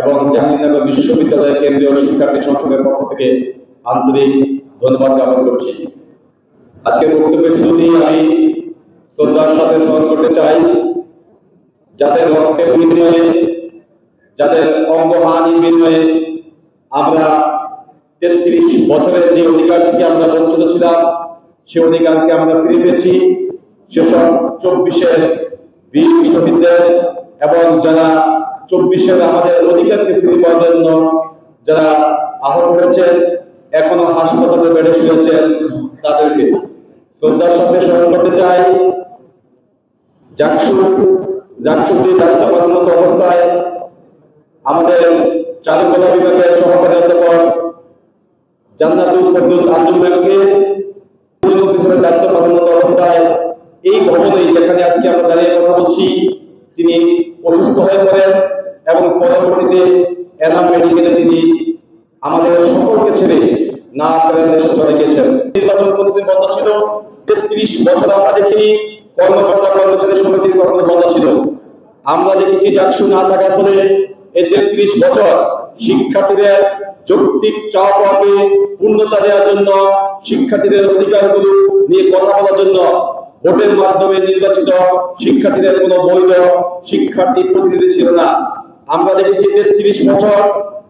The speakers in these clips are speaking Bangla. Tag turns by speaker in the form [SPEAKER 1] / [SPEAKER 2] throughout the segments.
[SPEAKER 1] এবং জাহাঙ্গীরনগর বিশ্ববিদ্যালয়ের কেন্দ্রীয় শিক্ষার্থী সংসদের পক্ষ থেকে আন্তরিক ধন্যবাদ জ্ঞাপন করছি। আজকের বক্তব্যের শুরুতেই আমি শ্রদ্ধার সাথে স্মরণ করতে চাই, যাদের রক্তের বিনিময়ে, যাদের অঙ্গহানির বিনিময়ে আমরা তেত্রিশ বছরের যে অধিকার থেকে আমরা বঞ্চিত ছিলাম, সে অধিকারকে আমরা ফিরে পেয়েছি। সেসব চব্বিশের শহীদদের এবং যারা চব্বিশের আমাদের অধিকারকে ফিরে পাওয়ার জন্য যারা আহত হয়েছেন, এখনও হাসপাতালে বেড়ে শুয়েছেন তাদেরকে শ্রদ্ধার সাথে স্মরণ করতে চাই। জাকসু জাকসুতে দায়িত্ব পালনত অবস্থায় আমাদের চারুকলা বিভাগের সহকারী অধ্যাপক জান্নাতুল ফেরদৌস পুলিশ অফিসারের দায়িত্ব পালনত অবস্থায় এই ভবনে যেখানে আজকে আমরা দাঁড়িয়ে কথা বলছি, তিনি অসুস্থ হয়ে পড়েন। এবং পরবর্তীতে এনাম মেডিকেলে তিনি আমাদের সকলকে ছেড়ে না ফেরার দেশে চলে গেছেন নির্বাচন কোনোদিন বন্ধ ছিল, তেত্রিশ বছর আমরা দেখিনি, কর্মকর্তা কর্মচারী সমিতির কখনো বন্ধ ছিল। আমরা দেখেছি চাকসু না থাকার ফলে এই তেত্রিশ বছর শিক্ষার্থীদের যৌক্তিক চাওয়াকে পূর্ণতা দেওয়ার জন্য, শিক্ষার্থীদের অধিকারগুলো নিয়ে কথা বলার জন্য ভোটের মাধ্যমে নির্বাচিত শিক্ষার্থীদের কোনো বৈধ শিক্ষার্থী প্রতিনিধি ছিল না। আমরা দেখেছি তেত্রিশ বছর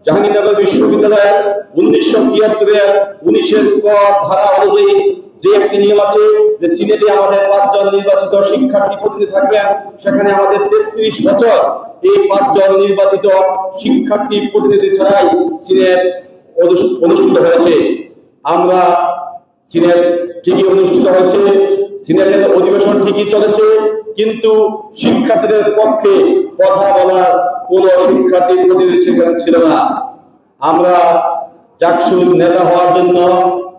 [SPEAKER 1] জাহাঙ্গীরনগর বিশ্ববিদ্যালয়ের উনিশশো তিয়াত্তরের উনিশের পর ধারা অনুযায়ী যে একটি নিয়ম আছে যে সিনেটে আমাদের পাঁচজন নির্বাচিত শিক্ষার্থী প্রতিনিধি থাকবেন, সেখানে আমাদের তেত্রিশ বছর এই পাঁচজন নির্বাচিত শিক্ষার্থী প্রতিনিধি ছাড়াই সিনেট অনুষ- অনুষ্ঠিত হয়েছে। আমরা সিনেট ঠিকই অনুষ্ঠিত হয়েছে, সিনেটের অধিবেশন ঠিকই চলেছে, কিন্তু শিক্ষার্থীদের পক্ষে কথা বলার কোন শিক্ষার্থী প্রতিনিধি সেখানে ছিল না। আমরা চাকসুর নেতা হওয়ার জন্য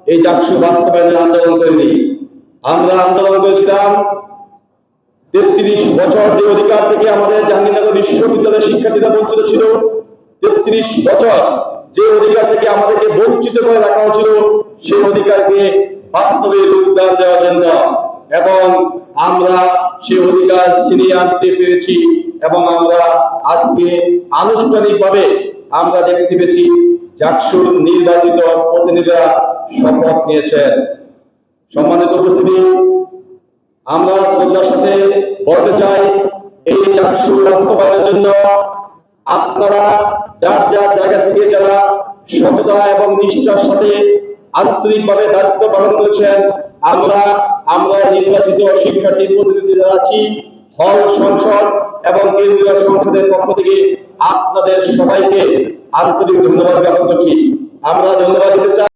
[SPEAKER 1] এই চাকসু বাস্তবায়নের আন্দোলন করিনি। আমরা আন্দোলন করেছিলাম তেত্রিশ বছর যে অধিকার থেকে আমাদের জাহাঙ্গীরনগর বিশ্ববিদ্যালয়ের শিক্ষার্থীরা বঞ্চিত ছিল, তেত্রিশ বছর যে অধিকার থেকে আমাদেরকে বঞ্চিত করে রাখা হয়েছিল সেই অধিকারকে বাস্তবে রূপদান দেওয়ার জন্য। এবং আমরা সেই অধিকার ছিনিয়ে আনতে পেরেছি। এবং আমরা আজকে আনুষ্ঠানিকভাবে আমরা দেখতে পেয়েছি জাকসুর নির্বাচিত প্রতিনিধিরা শপথ নিয়েছেন। সম্মানিত উপস্থিতি, আমরা শ্রদ্ধার সাথে বলতে চাই, এই চাকসু বাস্তবায়নের জন্য আপনারা যার যার জায়গা থেকে যারা সততা এবং নিষ্ঠার সাথে আন্তরিকভাবে দায়িত্ব পালন করেছেন, আমরা আমরা নির্বাচিত শিক্ষার্থী প্রতিনিধি যারা আছি, হল সংসদ এবং কেন্দ্রীয় সংসদের পক্ষ থেকে আপনাদের সবাইকে আন্তরিক ধন্যবাদ জ্ঞাপন করছি। আমরা ধন্যবাদ দিতে চাই।